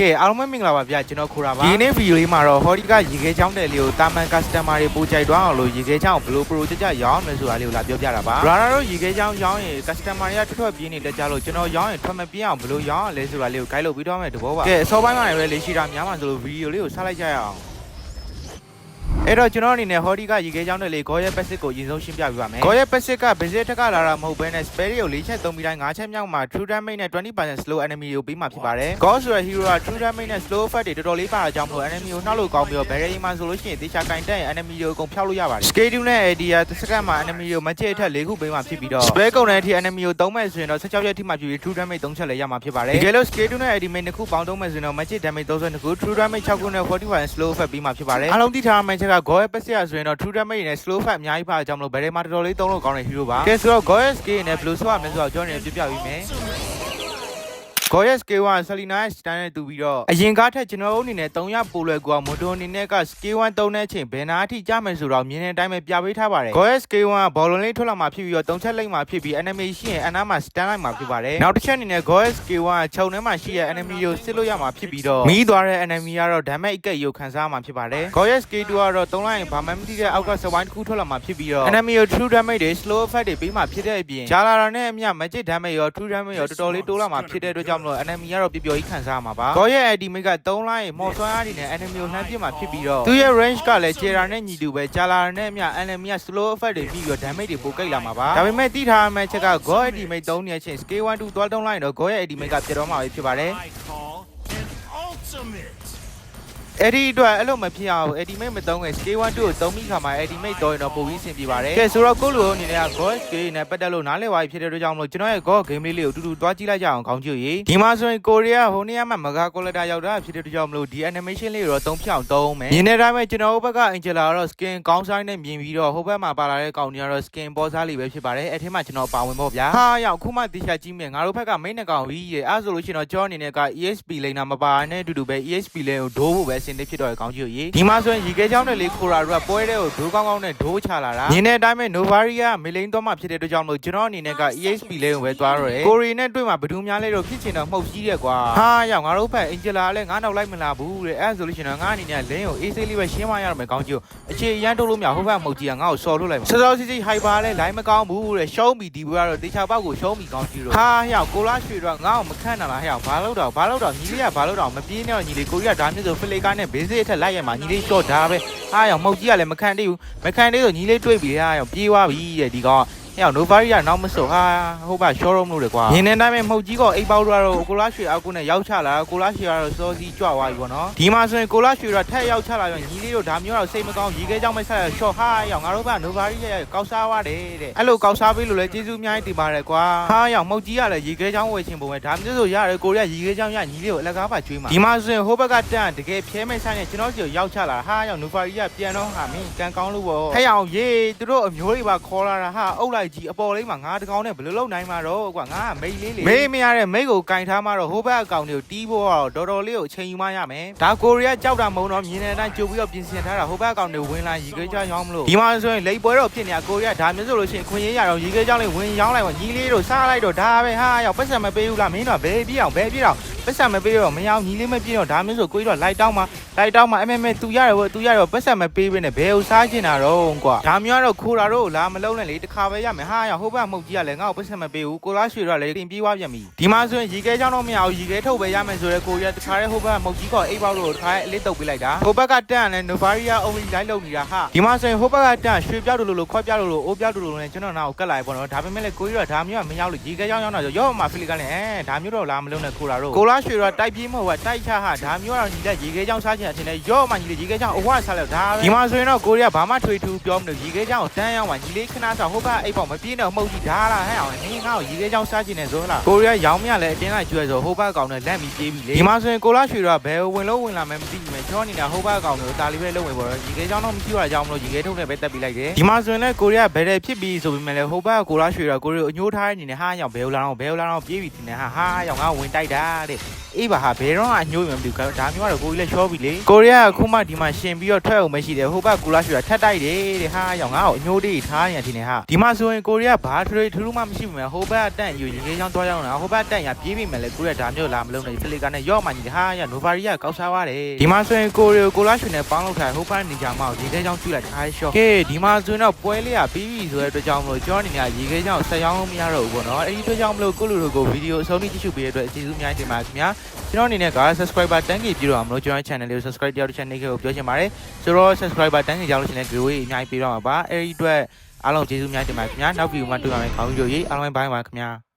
ကဲအားလုံးပဲမင်္ဂလာပါဗျာကျွန်တော်ခိုတာပါဒီနေ့ဗီဒီယိုလေးမှာတော့ဟောဒီကရေခဲချောင်းတယ်လေးကိုတာမန် customer တွေပို့ကြိုက်သွားအောင်လို့ရေခဲချောင်းကိုဘယ်လို pro ကြကြရောင်းမလဲဆိုတာလေးကိုလာပြောပြတာပါဘရာဒါတို့ရေခဲချောင်းရောင်းရင် customer တွေကထွက်ထွက်ပြင်းနေတက်ကြလို့ကျွန်တော်ရောင်းရင်ထွက်မပြင်းအောင်ဘယ်လိုရောင်းရလဲဆိုတာလေးကို guide လုပ်ပြီးတော့မယ်တဘောပါကဲအစောပိုင်းမှာလည်းလေးရှိတာများမှဆိုလို့ဗီဒီယိုလေးကိုဆက်လိုက်ကြရအောင် အဲ့တော့ကျွန်တော်အနေနဲ့ဟောဒီကရေခဲချောင်းတယ်လေးဂေါ်ရဲ့ passive ကိုအရင်ဆုံးရှင်းပြပြပါမယ်ဂေါ်ရဲ့ passive က basic ထက်ကလာတာမဟုတ်ဘဲနဲ့ spell ကို၄ချက်သုံးပြီးတိုင်း၅ချက်မြောက်မှာ true damage နဲ့20% slow enemy ကိုပေးမှာဖြစ်ပါတယ်ဂေါ်ဆိုတဲ့ hero က true damage နဲ့ slow effect တွေတော်တော်လေးပါတာကြောင့်မလို့ enemy ကိုနှောက်လို့ကောင်းပြီးတော့ barrier မှာဆိုလို့ရှိရင်တေချာကင်တက်ရင် enemy ကိုအကုန်ဖျောက်လို့ရပါတယ် schedule နဲ့ idea တစ်စက္ကန့်မှာ enemy ကိုမကြည့်အထက်၄ခုပေးမှာဖြစ်ပြီးတော့ spell ကုန်တဲ့အထိ enemy ကိုသုံးမဲ့ဆိုရင်တော့16ရက်ထိမှပြည့်ပြီး true damage 3ချက်လည်းရမှာဖြစ်ပါတယ်တကယ်လို့ schedule နဲ့ idea နှစ်ခုပေါင်းသုံးမဲ့ဆိုရင်တော့မကြည့် damage 32ခု true damage 6ခုနဲ့40% slow effect ပေးမှာဖြစ်ပါတယ်အားလုံးသိထားမှချက်က goal ရဲ့ passive ဆိုရင်တော့ true damage နဲ့ slow effect အများကြီးပါအကြောင်းမလို့ barrier မှာတော်တော်လေးသုံးလို့ကောင်းတဲ့ hero ပါကဲဆိုတော့ goal ရဲ့ skill နဲ့ဘယ်လိုဆော့ရမလဲဆိုတော့ကျွန်တော်နေပြပြပေးမယ် goal ရဲ့ skill 1 Selina ရဲ့ stand နဲ့တူပြီးတော့အရင်ကားထက်ကျွန်တော်တို့အနေနဲ့300ပိုလွယ်ကွာမိုတိုအနေနဲ့က skill 1သုံးတဲ့အချိန်ဘယ်နာအထိကြမယ်ဆိုတော့မြင်တဲ့အတိုင်းပဲပြပေးထားပါတယ် goal ရဲ့ skill 1ကဘောလုံးလေးထွက်လာမှဖြစ်ပြီးတော့3ချက်လိမ့်မှဖြစ်ပြီး enemy ရှိရင်အနားမှာ stand လိုက်မှဖြစ်ပါတယ်နောက်တစ်ချက်အနေနဲ့ goal ရဲ့ skill 1ကခြုံထဲမှာရှိတဲ့ enemy ကိုစစ်လို့ရမှာဖြစ်ပြီးတော့မီးသွားတဲ့ enemy ကတော့ damage အကက်ရုပ်ခံစားမှာဖြစ်ပါတယ် goal ရဲ့ skill 2ကတော့သုံးလိုက်ရင်ဘာမှမသိတဲ့အောက်ကစဝိုင်းတစ်ခုထွက်လာမှဖြစ်ပြီးတော့ enemy ကို true damage တွေ slow effect တွေပေးမှဖြစ်တဲ့အပြင်ဂျာလာတာနဲ့အမျှ magic damage ရော true damage ရောတော်တော်လေးတိုးလာမှဖြစ်တဲ့အတွက်ကြောင့်မလို့ enemy ကတော့ပျော်ပျော်ကြီးခံစားရမှာပါ goal ရဲ့ ultimate က3လိုက်ရင်မော်ဆွမ်းအားတွေနဲ့ enemy ကိုလှမ်းပစ်မှဖြစ်ပြီးတော့သူရဲ့ range ကလည်း Jera နဲ့ညီတူပဲဂျာလာတာနဲ့အမျှ enemy က slow effect တွေပြီးပြီးတော့ damage တွေပိုကိတ်လာမှာပါဒါပေမဲ့သိထားရမယ့်ချက်က goal ultimate 3နေချင်း scale 1 2 12လိုက်ရင်တော့ goal ရဲ့ ultimate ကပြတ်တော့မှာပဲဖြစ်ပါတယ် I call an ultimate. အဲ့ဒီအတွက်အဲ့လိုမဖြစ်အောင် ultimate မသုံးခင် scale 1 2ကိုသုံးပြီးခါမှာ ultimate တော့ရင်တော့ပိုပြီးအဆင်ပြေပါတယ်ကဲဆိုတော့ကိုလူအနေနဲ့က god scale နဲ့ပတ်သက်လို့နားလည်သွားပြီဖြစ်တဲ့အတွက်ကြောင့်မလို့ကျွန်တော်ရဲ့ god game လေးလေးကိုအတူတူတွားကြည့်လိုက်ကြအောင်ခေါင်းကြည့်ရေးဒီမှာဆိုရင်ကိုရီးယားဟိုနေ့ကမှမဂါကော်လက်တာရောက်တာဖြစ်တဲ့အတွက်ကြောင့်မလို့ဒီ animation လေးကိုတော့သုံးဖြောင်းသုံးမယ်မြင်တဲ့အတိုင်းပဲကျွန်တော်တို့ဘက်က Angela ကတော့ skin ကောင်းဆိုင်နဲ့မြင်ပြီးတော့ဟိုဘက်မှာပါလာတဲ့ကောင်တွေကတော့ skin ပေါ်စားလေးပဲဖြစ်ပါတယ်အဲ့ထဲမှာကျွန်တော်ပါဝင်ပေါ့ဗျာဟာရောက်ခုမှတေချာကြည့်မယ်ငါတို့ဘက်က main နှကောင်ကြီးရဲ့အဲ့ဆိုလို့ရှိရင်တော့ကျွန်တော်အနေနဲ့က ESP လိန်နာမပါနဲ့အတူတူပဲ ESP လိန်ကိုဒိုးဖို့ပဲအဆင်သင့်ဖြစ်တော့ခေါင်းကြည့်ရေးဒီမှာဆိုရင်ရေခဲချောင်းတွေလေးခိုရာတို့ကပွဲတဲ့ကိုဒိုးကောင်းကောင်းနဲ့ဒိုးချလာတာမြင်တဲ့အတိုင်းပဲ Novaria ကမေလိန်တော့မှဖြစ်တဲ့အတွက်ကြောင့်မလို့ကျွန်တော်အနေနဲ့က ESP လိန်ကိုပဲသွားတော့တယ်ကိုရီနဲ့တွေ့မှာဘယ်သူများလဲတော့ဖြစ်ချင်တော့မှုတ်ကြီးတယ်ကွာဟာရောက်ငါတို့ဘက် Angela လည်းငါနောက်လိုက်မလာဘူးတဲ့အဲ့ဆိုလို့ရှိရင်တော့ငါအနေနဲ့လင်းကို AC လေးပဲရှင်းမရတော့မယ်ခေါင်းကြည့်အခြေအရန်ထုတ်လို့မရဟိုဘက်မှုတ်ကြီးကငါ့ကိုစော်လို့လိုက်စောစောစီစီဟိုက်ပါလဲလိုင်းမကောင်းဘူးတဲ့ရှုံးပြီဒီဘွားတော့တေချာပေါက်ကိုရှုံးပြီခေါင်းကြည့်တော့ဟာရောက်ကိုလာရွှေတော့ငါ့ကိုမခန့်နိုင်လားဟဲ့ရောက်ဘာလို့တော့ဘာလို့တော့ညီလေးကဘာလို့တော့မပြေးနဲ့တော့ညီလေးကိုကြီးကဒါမျိုးဆိုဖလေကားနဲ့ဘေးစစ်အထက်လိုက်ရမှာညီလေးရှော့ဒါပဲဟာရောက်မှုတ်ကြီးကလည်းမခံသေးဘူးမခံသေးဆိုညီလေးတွေ့ပြီဟာရောက်ပြေးသွားပြီတဲ့ဒီကောင် ဟဲ့နိုဗာရီကနောက်မစုံဟာဟုတ်ပါရှော့ရုံလို့လေကွာမြင်တဲ့အတိုင်းပဲမှုတ်ကြီးကအိတ်ပေါက်တော့ကိုလာရွှေအောက်ကုနဲ့ရောက်ချလာကိုလာရွှေကတော့စောစီကြွသွားပြီပေါ့နော်ဒီမှာဆိုရင်ကိုလာရွှေတော့ထက်ရောက်ချလာရင်ညီလေးတို့ဒါမျိုးတော့စိတ်မကောင်းရေခဲကြောင်းမဲ့ဆက်ရှော့ဟာရောက်ငါတို့ကနိုဗာရီရဲ့ကောက်စားသွားတယ်တဲ့အဲ့လိုကောက်စားပေးလို့လည်းကျေးဇူးအများကြီးတင်ပါတယ်ကွာဟာရောက်မှုတ်ကြီးကလည်းရေခဲကြောင်းဝယ်ချင်ပုံပဲဒါမျိုးဆိုရတယ်ကိုရီးယားရေခဲကြောင်းရညီလေးကိုအလကားပါကျွေးမှာဒီမှာဆိုရင်ဟိုဘက်ကတန်တကယ်ဖျဲမဲ့ဆိုင်နဲ့ကျွန်တော်စီကိုရောက်ချလာဟာရောက်နိုဗာရီကပြန်တော့ဟာမင်းကန်ကောင်းလို့ပေါ့ဟဲ့အောင်ရေးသူတို့အမျိုးတွေပါခေါ်လာတာဟာအုပ်လိုက်ကြီးအပေါ်လေးမှာငါတကောင်နဲ့ဘယ်လိုလုပ်နိုင်မှာတော့ကွာငါကမိတ်လေးလေမေးမရတဲ့မိတ်ကိုကင်ထားမှတော့ဟိုဘက်အကောင်တွေကိုတီးဖို့တော့တော်တော်လေးကိုအချိန်ယူမှရမယ်ဒါကိုရီးယားကြောက်တာမဟုတ်တော့မြင်တဲ့အတိုင်းကြိုပြီးတော့ပြင်ဆင်ထားတာဟိုဘက်အကောင်တွေဝင်လာရီခဲကြောင်းရောင်းမလို့ဒီမှာဆိုရင်လိပ်ပွဲတော့ဖြစ်နေတာကိုရီးယားဒါမျိုးဆိုလို့ရှိရင်ခွင့်ရရတော့ရီခဲကြောင်းလေးဝင်ရောင်းလိုက်ပါညီလေးတို့စားလိုက်တော့ဒါပဲဟာရောက်ပတ်စံမပေးဘူးလားမင်းတော့ဘယ်ပြအောင်ဘယ်ပြအောင်ပတ်စံမပေးတော့မရအောင်ညီလေးမပြတော့ဒါမျိုးဆိုကိုကြီးတော့လိုက်တောင်းမှာ လိုက်တောင်းမှာအမေမေသူရတယ်ဗောသူရတယ်ဗောပတ်စံမပေးဘဲနဲ့ဘယ်ဥစားချင်တာတော့ကွာဒါမျိုးကတော့ခိုးတာတော့လာမလုံးနဲ့လေတခါပဲရမယ်ဟာရောက်ဟိုဘက်မှုတ်ကြီးကလည်းငါ့ကိုပတ်စံမပေးဘူးကိုလားရွှေတော့လည်းတင်ပြေးသွားပြန်ပြီဒီမှာဆိုရင်ရီခဲချောင်းတော့မရဘူးရီခဲထုတ်ပဲရမယ်ဆိုရဲကိုရီးယားတခါတည်းဟိုဘက်မှုတ်ကြီးကအိတ်ပေါက်လို့တခါတည်းအလစ်တုပ်ပေးလိုက်တာဟိုဘက်ကတန်လည်း Novaria only လိုက်လုပ်နေတာဟာဒီမှာဆိုရင်ဟိုဘက်ကတန်ရွှေပြောက်လို့လို့ခွက်ပြောက်လို့လို့အိုးပြောက်လို့လို့နဲ့ကျွန်တော်နာကိုကတ်လိုက်ပေါ့နော်ဒါပေမဲ့လည်းကိုကြီးတော့ဒါမျိုးကမရောက်လို့ရီခဲချောင်းရောက်တော့ရော့မှာဖိလစ်ကလည်းအဲဒါမျိုးတော့လာမလုံးနဲ့ခိုးတာတော့ကိုလားရွှေတော့တိုက်ပြေးမဟုတ်ကတိုက်ချဟာဒါမျိုးကတော့ညီလက်ရီခဲချောင်းစားချင်တာထင်တယ်ရော့မှာညီလေးရီခဲချောင်းအဝစားလိုက်ဒါပဲဒီမှာဆိုရင်တော့ကိုရီးယားဘာမှထွေထူးပြောမလို့ရီခဲချောင်းကိုတန်းရောက်မှညီလေးခဏဆောင်ဟိုဘက်အိတ်ပေါ့မပြေးတော့မှုတ်ကြီးဒါလားဟဲ့အောင်နင်းငါ့ကိုရီခဲချောင်းစားချင်တယ်ဆိုလားကိုရီးယားရောင်းမြလည်းအတင်းလိုက်ကျွဲဆိုဟိုဘက်ကောင်နဲ့လက်မီပြေးပြီလေဒီမှာဆိုရင်ကိုလာရွှေတော့ဘယ်ဝင်လို့ဝင်လာမယ်မသိဘူးမယ်ကျွန်တော်နေတာဟိုဘက်ကောင်ကိုတာလီပဲလုံးဝင်ပေါ်တော့ရီခဲချောင်းတော့မရှိတော့ကြောင်းမလို့ရီခဲထုတ်နဲ့ပဲတက်ပြီးလိုက်တယ်ဒီမှာဆိုရင်လည်းကိုရီးယားဘယ်တဲ့ဖြစ်ပြီးဆိုပေမဲ့လည်းဟိုဘက်ကကိုလာရွှေတော့ကိုရီးယားအညိုးထားနေနေဟာရောက်ဘယ်လာတော့ဘယ်လာတော့ပြေးပြီတင်နေဟာဟာရောက်ငါဝင်တိုက်တာတဲ့အေးပါဟာဘယ်တော့အညိုးမှမသိဘူးဒါမျိုးကတော့ကိုကြီးလည်းရှော့ပြီလေလေကိုရီးယားကခုမှဒီမှာရှင်ပြီးတော့ထွက်အောင်မရှိတယ်ဟိုဘက်ကူလာရွှေထက်တိုက်တယ်တဲ့ဟာရောင်ငါ့ကိုအညိုးလေးထားနေတယ်နေဟာဒီမှာဆိုရင်ကိုရီးယားဘာထရေးထူးထူးမှမရှိဘူးမယ်ဟိုဘက်တန့်ယူရင်ကြီးချောင်းသွားရောက်တာဟိုဘက်တန့်ရပြေးပြီမယ်လေကိုရီးယားဒါမျိုးလာမလုံးနဲ့ဖလီကနဲ့ရော့မှညီတယ်ဟာရနိုဗာရီယာကောက်စားသွားတယ်ဒီမှာဆိုရင်ကိုရီးယားကိုလာရွှေနဲ့ပေါင်းလောက်ထားဟိုဘက်နေကြမှာရေခဲချောင်းကျူလိုက်ထားရှော့ကဲဒီမှာဆိုရင်တော့ပွဲလေးကပြီးပြီဆိုတဲ့အတွက်ကြောင့်မလို့ကျောင်းအနေနဲ့ရေခဲချောင်းဆက်ရောင်းလို့မရတော့ဘူးပေါ့နော်အဲ့ဒီအတွက်ကြောင့်မလို့ကိုလူတို့ကိုဗီဒီယိုအဆုံးထိကြည့်ရှုပေးတဲ့အတွက်ကျေးဇူးအများကြီးတင်ပါတယ်ခင်ဗျာကျွန်တော်အနေနဲ့က subscriber တန်းကြီးပြည့်တော့မလို့ကျွန်တော် channel လေးကို subscribe တယောက်တစ်ချက်နေခဲ့ကိုပြောချင်ပါတယ်ဆိုတော့ subscriber တန်းကြီးကြောက်လို့ရှိရင်လည်း giveaway အများကြီးပေးတော့မှာပါအဲ့ဒီအတွက်အားလုံးကျေးဇူးအများကြီးတင်ပါတယ်ခင်ဗျာနောက်ဗီဒီယိုမှာတွေ့ပါမယ်ခေါင်းကြီးတို့ရေအားလုံးဘိုင်းပါခင်ဗျာ